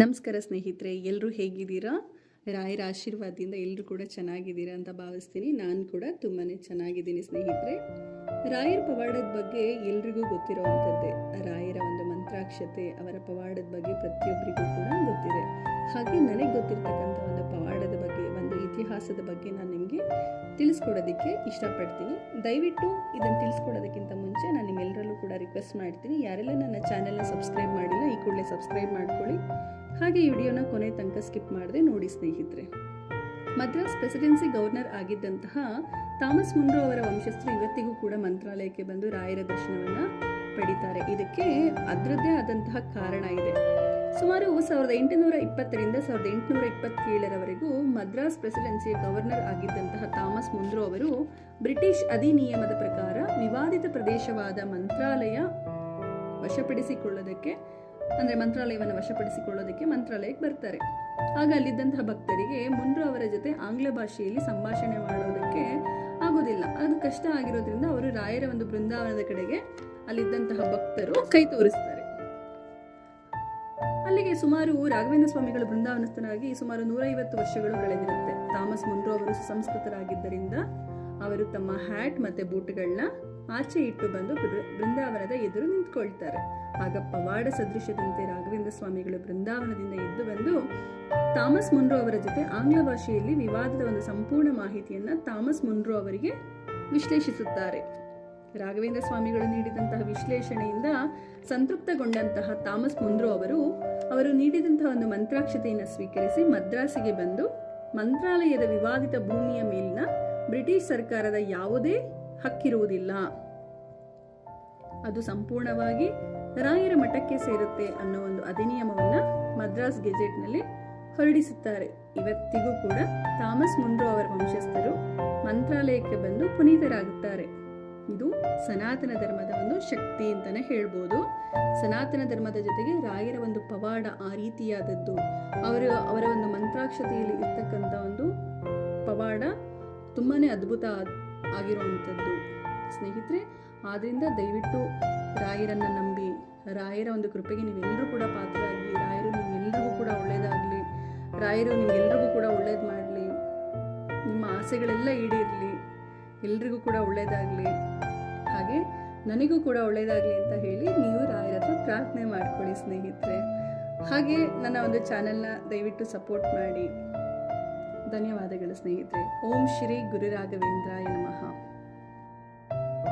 ನಮಸ್ಕಾರ ಸ್ನೇಹಿತರೆ ಎಲ್ಲರೂ ಹೇಗಿದ್ದೀರಾ? ರಾಯರ ಆಶೀರ್ವಾದದಿಂದ ಎಲ್ಲರೂ ಕೂಡ ಚೆನ್ನಾಗಿದ್ದೀರಾ ಅಂತ ಭಾವಿಸ್ತೀನಿ. ನಾನು ಕೂಡ ತುಂಬಾ ಚೆನ್ನಾಗಿದ್ದೀನಿ ಸ್ನೇಹಿತರೆ. ರಾಯರ ಪವಾಡದ ಬಗ್ಗೆ ಎಲ್ರಿಗೂ ಗೊತ್ತಿರುವಂಥದ್ದೇ. ರಾಯರ ಒಂದು ಮಂತ್ರಾಕ್ಷತೆ, ಅವರ ಪವಾಡದ ಬಗ್ಗೆ ಪ್ರತಿಯೊಬ್ಬರಿಗೂ ಕೂಡ ಗೊತ್ತಿದೆ. ಹಾಗೆ ನನಗೆ ಗೊತ್ತಿರ್ತಕ್ಕಂಥ ಒಂದು ಪವಾಡದ ಬಗ್ಗೆ ಇತಿಹಾಸದ ಬಗ್ಗೆ ನಾನು ನಿಮಗೆ ತಿಳಿಸ್ಕೊಡೋದಕ್ಕೆ ಇಷ್ಟಪಡ್ತೀನಿ. ದಯವಿಟ್ಟು ಇದನ್ನು ತಿಳಿಸ್ಕೊಡೋದಕ್ಕಿಂತ ಮುಂಚೆ ನಾನು ನಿಮ್ಮೆಲ್ಲರಲ್ಲೂ ಕೂಡ ರಿಕ್ವೆಸ್ಟ್ ಮಾಡ್ತೀನಿ. ಯಾರೆಲ್ಲ ನನ್ನ ಚಾನೆಲ್ನ ಸಬ್ಸ್ಕ್ರೈಬ್ ಮಾಡಿಲ್ಲ, ಈ ಕೂಡಲೇ ಸಬ್ಸ್ಕ್ರೈಬ್ ಮಾಡ್ಕೊಳ್ಳಿ. ಹಾಗೆ ಈ ವಿಡಿಯೋನ ಕೊನೆ ತನಕ ಸ್ಕಿಪ್ ಮಾಡದೆ ನೋಡಿ ಸ್ನೇಹಿತರೆ. ಮದ್ರಾಸ್ ಪ್ರೆಸಿಡೆನ್ಸಿ ಗವರ್ನರ್ ಆಗಿದ್ದಂತಹ ಥಾಮಸ್ ಮುನ್ರೋ ಅವರ ವಂಶಸ್ಥರು ಇವತ್ತಿಗೂ ಕೂಡ ಮಂತ್ರಾಲಯಕ್ಕೆ ಬಂದು ರಾಯರ ದರ್ಶನವನ್ನು ಪಡಿತಾರೆ. ಇದಕ್ಕೆ ಅದರದ್ದೇ ಆದಂತಹ ಕಾರಣ ಇದೆ. ಸುಮಾರು ಸಾವಿರದ ಎಂಟುನೂರ ಇಪ್ಪತ್ತರಿಂದ ಸಾವಿರದ ಎಂಟುನೂರ ಇಪ್ಪತ್ತೇಳರವರೆಗೂ ಮದ್ರಾಸ್ ಪ್ರೆಸಿಡೆನ್ಸಿಯ ಗವರ್ನರ್ ಆಗಿದ್ದಂತಹ ಥಾಮಸ್ ಮುಂದ್ರೋ ಅವರು ಬ್ರಿಟಿಷ್ ಅಧಿನಿಯಮದ ಪ್ರಕಾರ ವಿವಾದಿತ ಪ್ರದೇಶವಾದ ಮಂತ್ರಾಲಯ ವಶಪಡಿಸಿಕೊಳ್ಳೋದಕ್ಕೆ, ಅಂದರೆ ಮಂತ್ರಾಲಯವನ್ನು ವಶಪಡಿಸಿಕೊಳ್ಳೋದಕ್ಕೆ ಮಂತ್ರಾಲಯಕ್ಕೆ ಬರ್ತಾರೆ. ಆಗ ಅಲ್ಲಿದ್ದಂತಹ ಭಕ್ತರಿಗೆ ಮುಂದ್ರೋ ಅವರ ಜೊತೆ ಆಂಗ್ಲ ಭಾಷೆಯಲ್ಲಿ ಸಂಭಾಷಣೆ ಮಾಡೋದಕ್ಕೆ ಆಗೋದಿಲ್ಲ. ಅದು ಕಷ್ಟ ಆಗಿರೋದ್ರಿಂದ ಅವರು ರಾಯರ ಒಂದು ಬೃಂದಾವನದ ಕಡೆಗೆ ಅಲ್ಲಿದ್ದಂತಹ ಭಕ್ತರು ಕೈ ತೋರಿಸ್ತಾರೆ. ಅಲ್ಲಿಗೆ ಸುಮಾರು ರಾಘವೇಂದ್ರ ಸ್ವಾಮಿಗಳು ಬೃಂದಾವನಸ್ಥನಾಗಿ ಸುಮಾರು ನೂರೈವತ್ತು ವರ್ಷಗಳು ಕಳೆದಿರುತ್ತೆ. ಥಾಮಸ್ ಮುನ್ರೋ ಅವರು ಸುಸಂಸ್ಕೃತರಾಗಿದ್ದರಿಂದ ಅವರು ತಮ್ಮ ಹ್ಯಾಟ್ ಮತ್ತೆ ಬೂಟ್ಗಳನ್ನ ಆಚೆ ಇಟ್ಟು ಬಂದು ಬೃಂದಾವನದ ಎದುರು ನಿಂತ್ಕೊಳ್ತಾರೆ. ಆಗ ಪವಾಡ ಸದೃಶ್ಯದಂತೆ ರಾಘವೇಂದ್ರ ಸ್ವಾಮಿಗಳು ಬೃಂದಾವನದಿಂದ ಎದ್ದು ಬಂದು ಥಾಮಸ್ ಮುನ್ರೋ ಅವರ ಜೊತೆ ಆಂಗ್ಲ ಭಾಷೆಯಲ್ಲಿ ವಿವಾದದ ಒಂದು ಸಂಪೂರ್ಣ ಮಾಹಿತಿಯನ್ನ ಥಾಮಸ್ ಮುನ್ರೋ ಅವರಿಗೆ ವಿಶ್ಲೇಷಿಸುತ್ತಾರೆ. ರಾಘವೇಂದ್ರ ಸ್ವಾಮಿಗಳು ನೀಡಿದಂತಹ ವಿಶ್ಲೇಷಣೆಯಿಂದ ಸಂತೃಪ್ತಗೊಂಡಂತಹ ಥಾಮಸ್ ಮುಂದ್ರೋ ಅವರು ಅವರು ನೀಡಿದಂತಹ ಒಂದು ಮಂತ್ರಾಕ್ಷತೆಯನ್ನು ಸ್ವೀಕರಿಸಿ ಮದ್ರಾಸಿಗೆ ಬಂದು ಮಂತ್ರಾಲಯದ ವಿವಾದಿತ ಭೂಮಿಯ ಮೇಲಿನ ಬ್ರಿಟಿಷ್ ಸರ್ಕಾರದ ಯಾವುದೇ ಹಕ್ಕಿರುವುದಿಲ್ಲ. ಅದು ಸಂಪೂರ್ಣವಾಗಿ ರಾಯರ ಮಠಕ್ಕೆ ಸೇರುತ್ತೆ ಅನ್ನೋ ಒಂದು ಅಧಿನಿಯಮವನ್ನು ಮದ್ರಾಸ್ ಗೆಜೆಟ್ನಲ್ಲಿ ಹೊರಡಿಸುತ್ತಾರೆ. ಇವತ್ತಿಗೂ ಕೂಡ ಥಾಮಸ್ ಮುಂದ್ರೋ ಅವರ ವಂಶಸ್ಥರು ಮಂತ್ರಾಲಯಕ್ಕೆ ಬಂದು ಪುನೀತರಾಗುತ್ತಾರೆ. ಇದು ಸನಾತನ ಧರ್ಮದ ಒಂದು ಶಕ್ತಿ ಅಂತಾನೆ ಹೇಳ್ಬೋದು. ಸನಾತನ ಧರ್ಮದ ಜೊತೆಗೆ ರಾಯರ ಒಂದು ಪವಾಡ ಆ ರೀತಿಯಾದದ್ದು. ಅವರ ಅವರ ಒಂದು ಮಂತ್ರಾಕ್ಷತೆಯಲ್ಲಿ ಇರ್ತಕ್ಕಂಥ ಒಂದು ಪವಾಡ ತುಂಬಾ ಅದ್ಭುತ ಆಗ್- ಆಗಿರುವಂಥದ್ದು. ಸ್ನೇಹಿತರೆ ಆದ್ದರಿಂದ ದಯವಿಟ್ಟು ರಾಯರನ್ನು ನಂಬಿ, ರಾಯರ ಒಂದು ಕೃಪೆಗೆ ನೀವೆಲ್ಲರೂ ಕೂಡ ಪಾತ್ರರಾಗಿ ರಾಯರು ನಿಮ್ಮೆಲ್ಲರಿಗೂ ಕೂಡ ಒಳ್ಳೆಯದಾಗಲಿ ರಾಯರು ನಿಮ್ಗೆಲ್ರಿಗೂ ಕೂಡ ಒಳ್ಳೇದು ಮಾಡಲಿ, ನಿಮ್ಮ ಆಸೆಗಳೆಲ್ಲ ಈಡೇರಲಿ ಎಲ್ರಿಗೂ ಕೂಡ ಒಳ್ಳೆಯದಾಗಲಿ ಹಾಗೆ ನನಗೂ ಕೂಡ ಒಳ್ಳೆಯದಾಗಲಿ ಅಂತ ಹೇಳಿ ನೀವು ರಾಯರ ಹತ್ರ ಪ್ರಾರ್ಥನೆ ಮಾಡ್ಕೊಳ್ಳಿ ಸ್ನೇಹಿತರೆ. ಹಾಗೆ ನನ್ನ ಒಂದು ಚಾನೆಲ್ನ ದಯವಿಟ್ಟು ಸಪೋರ್ಟ್ ಮಾಡಿ. ಧನ್ಯವಾದಗಳು ಸ್ನೇಹಿತರೆ. ಓಂ ಶ್ರೀ ಗುರು ರಾಘವೇಂದ್ರಾಯ ನಮಃ.